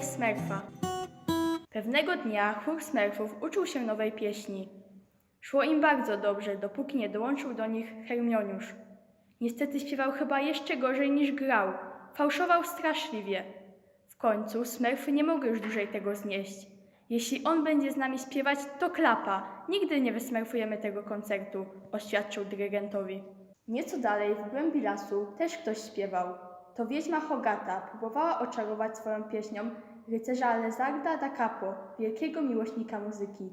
Smerfa. Pewnego dnia chór Smerfów uczył się nowej pieśni. Szło im bardzo dobrze, dopóki nie dołączył do nich Hermioniusz. Niestety śpiewał chyba jeszcze gorzej niż grał. Fałszował straszliwie. W końcu Smurfy nie mogły już dłużej tego znieść. Jeśli on będzie z nami śpiewać, to klapa. Nigdy nie wysmerfujemy tego koncertu, oświadczył dyrygentowi. Nieco dalej, w głębi lasu, też ktoś śpiewał. To wiedźma Hogata próbowała oczarować swoją pieśnią rycerza Lezarda da Capo, wielkiego miłośnika muzyki.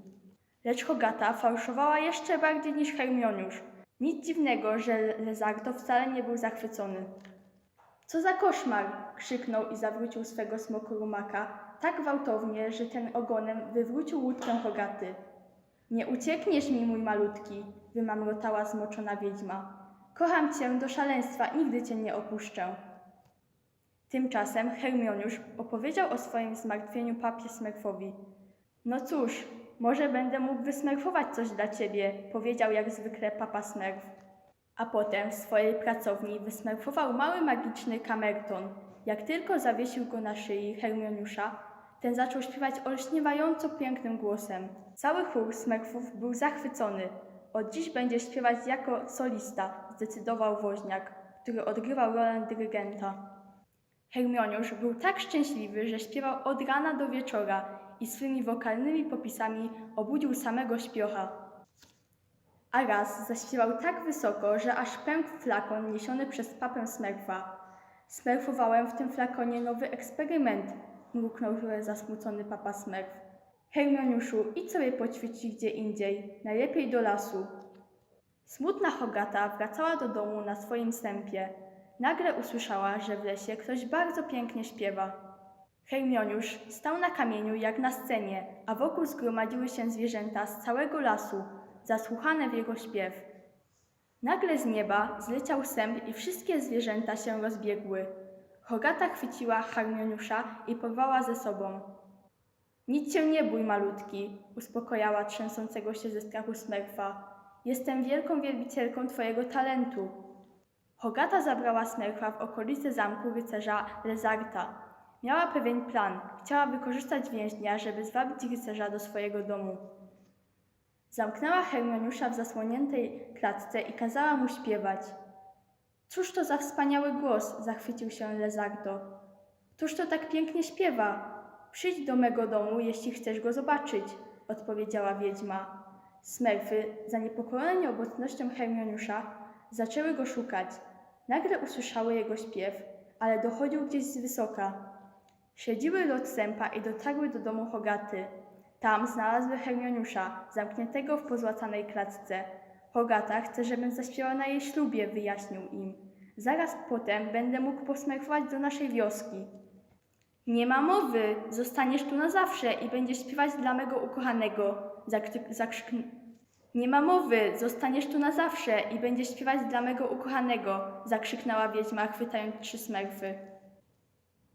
Lecz Hogata fałszowała jeszcze bardziej niż Hermioniusz. Nic dziwnego, że Lezardo wcale nie był zachwycony. Co za koszmar! krzyknął i zawrócił swego smokorumaka tak gwałtownie, że ten ogonem wywrócił łódkę Hogaty. Nie uciekniesz mi, mój malutki, wymamrotała zmoczona wiedźma. Kocham cię do szaleństwa nigdy cię nie opuszczę. Tymczasem Hermioniusz opowiedział o swoim zmartwieniu papie Smerfowi. No cóż, może będę mógł wysmerfować coś dla ciebie, powiedział jak zwykle papa Smerf. A potem w swojej pracowni wysmerfował mały magiczny kamerton. Jak tylko zawiesił go na szyi Hermioniusza, ten zaczął śpiewać olśniewająco pięknym głosem. Cały chór smerfów był zachwycony. Od dziś będzie śpiewać jako solista, zdecydował woźniak, który odgrywał rolę dyrygenta. Hermioniusz był tak szczęśliwy, że śpiewał od rana do wieczora i swymi wokalnymi popisami obudził samego śpiocha. A raz zaśpiewał tak wysoko, że aż pękł flakon niesiony przez papę Smerfa. Smerfowałem w tym flakonie nowy eksperyment, mruknął zasmucony papa Smerf. Hermioniuszu, idź sobie poćwiczyć gdzie indziej, najlepiej do lasu. Smutna Hogata wracała do domu na swoim sępie. Nagle usłyszała, że w lesie ktoś bardzo pięknie śpiewa. Hermioniusz stał na kamieniu jak na scenie, a wokół zgromadziły się zwierzęta z całego lasu, zasłuchane w jego śpiew. Nagle z nieba zleciał sęp i wszystkie zwierzęta się rozbiegły. Hogata chwyciła Hermioniusza i porwała ze sobą. Nic cię nie bój, malutki, uspokojała trzęsącego się ze strachu Smerfa. Jestem wielką wielbicielką twojego talentu. Hogata zabrała Smerfa w okolice zamku rycerza Lezarta. Miała pewien plan. Chciała wykorzystać więźnia, żeby zwabić rycerza do swojego domu. Zamknęła Hermioniusza w zasłoniętej klatce i kazała mu śpiewać. Cóż to za wspaniały głos, zachwycił się Lezardo. Któż to tak pięknie śpiewa? Przyjdź do mego domu, jeśli chcesz go zobaczyć, odpowiedziała wiedźma. Smerfy, zaniepokojone nieobecnością Hermioniusza, zaczęły go szukać. Nagle usłyszały jego śpiew, ale dochodził gdzieś z wysoka. Śledziły lot sępa i dotarły do domu Hogaty. Tam znalazły Hermioniusza, zamkniętego w pozłacanej klatce. Hogata chce, żebym zaśpiewał na jej ślubie, wyjaśnił im. Zaraz potem będę mógł posmerfować do naszej wioski. Nie ma mowy, zostaniesz tu na zawsze i będziesz śpiewać dla mego ukochanego, zakrzy- zakrzyknął. Nie ma mowy, zostaniesz tu na zawsze i będziesz śpiewać dla mego ukochanego, zakrzyknęła wiedźma, chwytając trzy smerfy.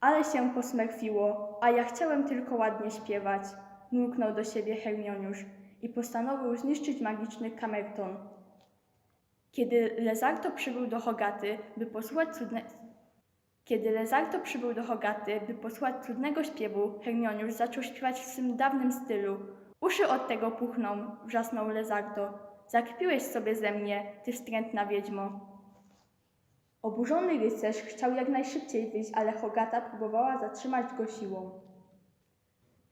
Ale się posmerfiło, a ja chciałem tylko ładnie śpiewać, mruknął do siebie Hermioniusz i postanowił zniszczyć magiczny kamerton. Kiedy Lezarto przybył do Hogaty, by posłuchać cudne... Kiedy przybył do Hogaty, by posłuchać cudnego śpiewu, Hermioniusz zaczął śpiewać w swym dawnym stylu. Uszy od tego puchną, wrzasnął Lezardo. Zakpiłeś sobie ze mnie, ty wstrętna wiedźmo. Oburzony rycerz chciał jak najszybciej wyjść, ale Hogata próbowała zatrzymać go siłą.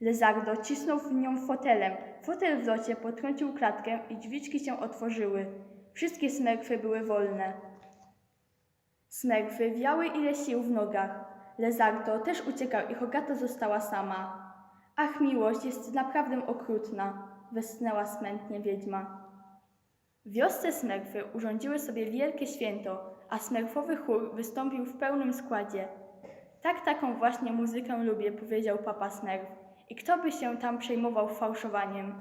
Lezardo cisnął w nią fotelem. Fotel w locie potrącił klatkę i drzwiczki się otworzyły. Wszystkie smerfy były wolne. Smerfy wiały ile sił w nogach. Lezardo też uciekał i Hogata została sama. Ach, miłość jest naprawdę okrutna, westchnęła smętnie wiedźma. W wiosce Smerfy urządziły sobie wielkie święto, a smerfowy chór wystąpił w pełnym składzie. Tak taką właśnie muzykę lubię, powiedział papa Smerf. I kto by się tam przejmował fałszowaniem?